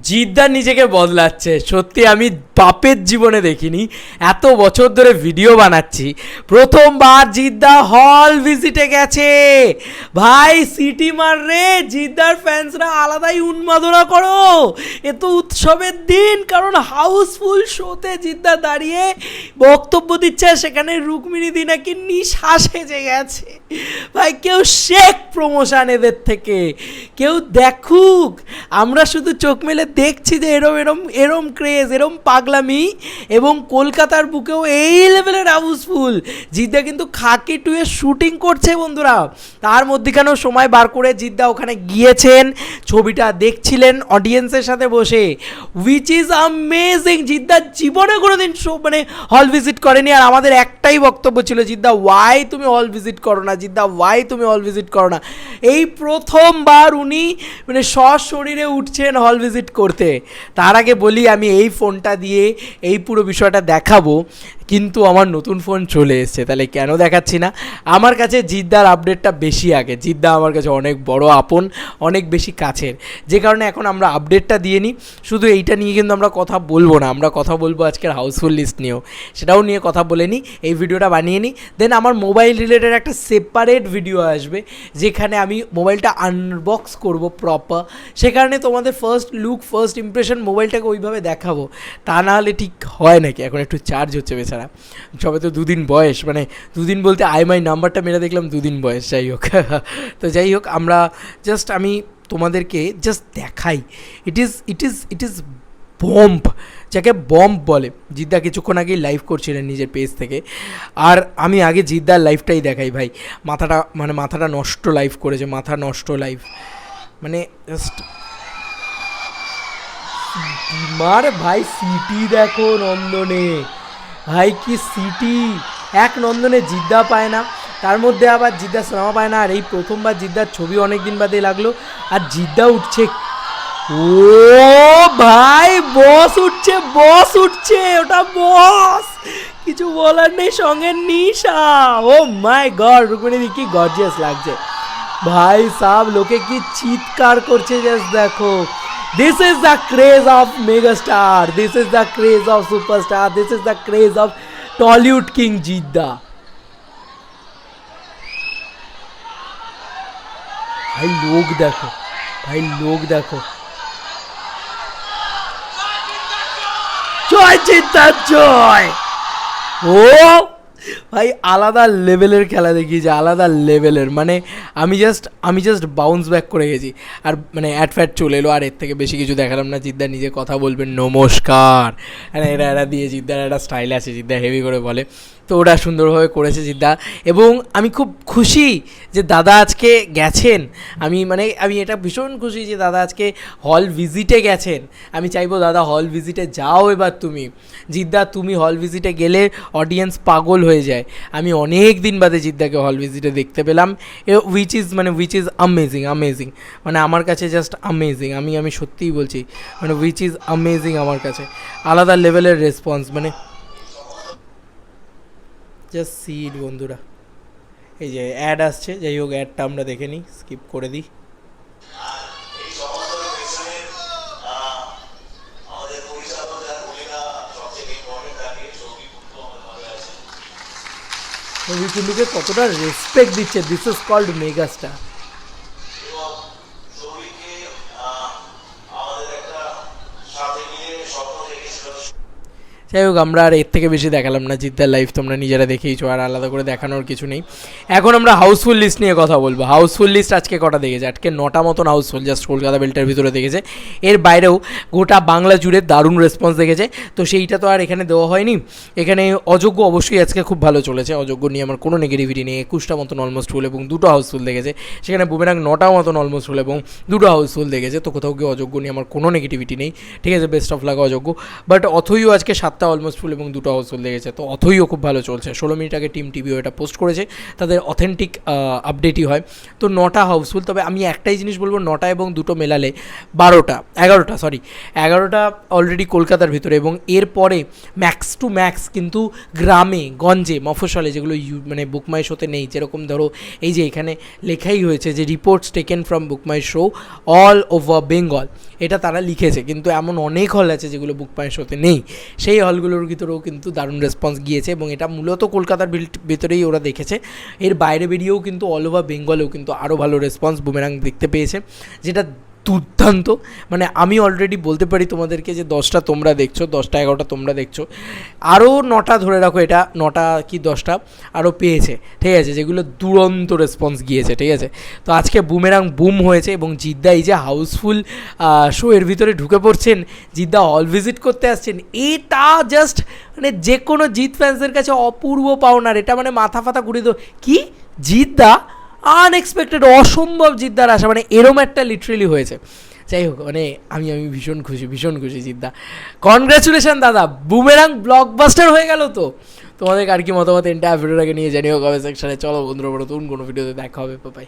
জিদ্দা নিজেকে বদলাচ্ছে। সত্যি, আমি বাপের জীবনে দেখিনি। এত বছর ধরে ভিডিও বানাচ্ছি। প্রথমবার জিদ্দা হল ভিজিটে গেছে। ভাই, সিটি মার রে জিদ্দার ফ্যান্সরা আলাদাই উন্মাদনা করো। এ তো উৎসবের দিন, কারণ হাউসফুল শোতে জিদ্দা দাঁড়িয়ে বক্তব্য দিচ্ছে, সেখানে রুক্মিণী দি নাকি নিঃশ্বাস হেজে গেছে। ভাই, কেউ শেখ প্রমোশন এদের থেকে, কেউ দেখুক। আমরা শুধু চোখ মেলে দেখছি যে এরম এরম এরম ক্রেজ এরম পাগলামি এবং কলকাতার বুকেও এই লেভেলের হাউসফুল জিদ্দা কিন্তু খাকি টুয়ে শুটিং করছে বন্ধুরা। তার মধ্যেখানেও সময় বার করে জিদ্দা ওখানে গিয়েছেন, ছবিটা দেখছিলেন অডিয়েন্সের সাথে বসে। উইচ ইজ আমেজিং জিদ্দা জীবনে কোনোদিন শো মানে হল ভিজিট করেনি। আর আমাদের একটাই বক্তব্য ছিল, জিদ্দা ওয়াই তুমি হল ভিজিট করো না? জিদ্দা ওয়াই তুমি হল ভিজিট করো না এই প্রথমবার উনি মানে সশরীরে উঠছেন হল ভিজিট করতে। তার আগে বলি, আমি এই ফোনটা দিয়ে এই পুরো বিষয়টা দেখাবো। কিন্তু আমার নতুন ফোন চলে এসছে, তাহলে কেন দেখাচ্ছি না? আমার কাছে জিদ্দার আপডেটটা বেশি আগে। জিদ্দা আমার কাছে অনেক বড় আপন, অনেক বেশি কাছের। যে কারণে এখন আমরা আপডেটটা দিয়ে নিই। শুধু এইটা নিয়ে কিন্তু আমরা কথা বলব না, আমরা কথা বলব আজকের হাউসফুল লিস্ট নিয়েও। সেটাও নিয়ে কথা বলে নিই, এই ভিডিওটা বানিয়ে নিই। দেন আমার মোবাইল রিলেটেড একটা সেপারেট ভিডিও আসবে, যেখানে আমি মোবাইলটা আনবক্স করব প্রপার সে কারণে তোমাদের ফার্স্ট লুক ফার্স্ট ইমপ্রেশন মোবাইলটাকে ওইভাবে দেখাবো। তা না হলে ঠিক হয় নাকি? এখন একটু চার্জ হচ্ছে বেচারা সবে তো দুদিন বয়স মানে দুদিন বলতে আইএমআই নাম্বারটা মেরে দেখলাম দুদিন বয়স, যাই হোক। তো যাই হোক, আমরা জাস্ট আমি তোমাদেরকে জাস্ট দেখাই। It is it is it is bomb যাকে বম্ব বলে। জিদ্দা কিছুক্ষণ আগেই লাইভ করছিলেন নিজের পেজ থেকে। আর আমি আগে জিদ্দার লাইভটাই দেখাই ভাই। মাথাটা মানে মাথাটা নষ্ট লাইভ করেছে, মাথা নষ্ট লাইভ মানে জাস্ট মার ভাই সিটি দেখো নন্দনে। ভাই কি সিটি। এক নন্দনে জিদ্দা পায় না, তার মধ্যে আবার জিদ্দা সিনেমা পায় না, আর এই প্রথমবার জিদ্দার ছবি অনেক দিন বাদে লাগল, আর জিদ্দা উঠছে। ও ভাই, বস উঠছে বস উঠছে, ওটা বস। কিছু বলার নেই, সঙ্গে নিশা। ও মাই গড, রুকমিণী কি গর্জিয়াস লাগছে। ভাই সাব, লোকে কি চিৎকার করছে, জাস্ট দেখো। this is the craze of mega star this is the craze of superstar this is the craze of Tollywood king Jeddah ভাই লোক দেখো ভাই লোক দেখো জয় চিন্তা জয় ও ভাই, আলাদা লেভেলের খেলা দেখি যে আলাদা লেভেলের মানে আমি জাস্ট আমি জাস্ট বাউন্স ব্যাক করে গেছি। আর মানে অ্যাট ফ্যাট চলে এলো, আর এর থেকে বেশি কিছু দেখালাম না। জিদ্দা নিজে কথা বলবেন, নমস্কার। হ্যাঁ এরা এরা দিয়ে জিদ্দার একটা স্টাইল আছে জিদ্দার হেভি করে বলে। তো ওটা সুন্দরভাবে করেছে জিদ্দা। এবং আমি খুব খুশি যে দাদা আজকে গেছেন। আমি মানে আমি এটা ভীষণ খুশি যে দাদা আজকে হল ভিজিটে গেছেন। আমি চাইব দাদা হল ভিজিটে যাও এবার তুমি। জিদ্দা, তুমি হল ভিজিটে গেলে অডিয়েন্স পাগল হয়ে যায়। আমি অনেক দিন বাদে জিদ্দাকে হল ভিজিটে দেখতে পেলাম। উইচ ইজ মানে উইচ ইজ আমেজিং আমেজিং মানে আমার কাছে জাস্ট আমেজিং আমি আমি সত্যিই বলছি মানে উইচ ইজ আমেজিং আমার কাছে। আলাদা লেভেলের রেসপন্স মানে জাস্ট সিট বন্ধুরা। এই যে অ্যাড আসছে, যাই হোক অ্যাডটা আমরা দেখে নিই স্কিপ করে দিই। কতটা রেসপেক্ট দিচ্ছে দিস ইজ কল্ড মেগাস্টার এবং সৌভিককে আমাদের একটা সাথে নিয়ে স্বপ্ন দেখেছিল যাই হোক, আমরা আর এর থেকে বেশি দেখালাম না, জিদ্দার লাইফ তোমরা নিজেরা দেখেইছো, আর আলাদা করে দেখানোর কিছু নেই। এখন আমরা হাউসফুল লিস্ট নিয়ে কথা বলব। হাউসফুল লিস্ট আজকে কটা দেখেছে? আজকে নটা মতন হাউসফুল জাস্ট কলকাতা বেল্টের ভিতরে দেখেছে। এর বাইরেও গোটা বাংলা জুড়ে দারুণ রেসপন্স দেখেছে। তো সেইটা তো আর এখানে দেওয়া হয়নি। এখানে অযোগ্য অবশ্যই আজকে খুব ভালো চলেছে। অযোগ্য নিয়ে আমার কোনো নেগেটিভিটি নেই। একুশটা মতন অলমোস্ট ফুল এবং দুটো হাউসফুল দেখেছে। সেখানে বুমেরাং নটা মতন অলমোস্ট ফুল এবং দুটো হাউসফুল দেখেছে। তো কোথাও গিয়ে অযোগ্য নিয়ে আমার কোনো নেগেটিভিটি নেই। ঠিক আছে বেস্ট অফ লাগ অযোগ্য। বাট অথইও আজকে সাতটা চারটা অলমোস্ট ফুল এবং দুটো হাউসফুল লেগেছে তো অথইও খুব ভালো চলছে। ষোলো মিনিট আগে টিম টিভিও এটা পোস্ট করেছে, তাদের অথেন্টিক আপডেটই হয়। তো নটা হাউসফুল তবে আমি একটাই জিনিস বলব, নটা এবং দুটো মেলালে, বারোটা, এগারোটা সরি এগারোটা অলরেডি কলকাতার ভিতরে এবং এরপরে ম্যাক্স টু ম্যাক্স কিন্তু গ্রামে, গঞ্জে, মফস্বলে যেগুলো ইউ- মানে বুকমাই শোতে নেই, যেরকম ধরো এই যে এখানে লেখাই হয়েছে যে reports taken from BookMyShow all over Bengal এটা তারা লিখেছে, কিন্তু এমন অনেক হল আছে যেগুলো বুকমাই শোতে নেই। সেই হলগুলোর ভিতরেও কিন্তু দারুণ রেসপন্স গিয়েছে এবং এটা মূলত কলকাতার ভেতরেই ওরা দেখেছে। এর বাইরে বেরিয়েও কিন্তু অল ওভার বেঙ্গলেও কিন্তু আরও ভালো রেসপন্স বুমেরাং দেখতে পেয়েছে। যেটা দুর্দান্ত। মানে আমি অলরেডি বলতে পারি তোমাদেরকে যে দশটা তোমরা দেখছ, দশটা এগারোটা তোমরা দেখছ। আরও নটা ধরে রাখো এটা, নটা কি দশটা? আরও পেয়েছে, ঠিক আছে? যেগুলো দুরন্ত রেসপন্স গিয়েছে, ঠিক আছে? তো আজকে বুমেরাং বুম হয়েছে এবং জিদ্দা এই যে হাউসফুল শো এর ভিতরে ঢুকে পড়ছেন, জিদ্দা হল ভিজিট করতে আসছেন, এটা জাস্ট মানে যে কোনো জিৎ ফ্যান্সের কাছে অপূর্ব পাওনার, এটা মানে মাথা ফাথা ঘুরিয়ে দো কি? জিদ্দা? আনএক্সপেক্টেড অসম্ভব জিদ্দার আসা মানে এরম একটা লিটারেলি হয়েছে। যাই হোক মানে আমি আমি ভীষণ খুশি ভীষণ খুশি জিদ্দা। কনগ্রাচুলেশন দাদা বুমেরাং ব্লকবাস্টার হয়ে গেল তো। তোমাদের আর কি মতামত এন্টায়ার ভিডিওটাকে নিয়ে জানিও কবে সেকশনে চলো বন্ধুরা নতুন কোনো ভিডিওতে দেখা হবে। পাই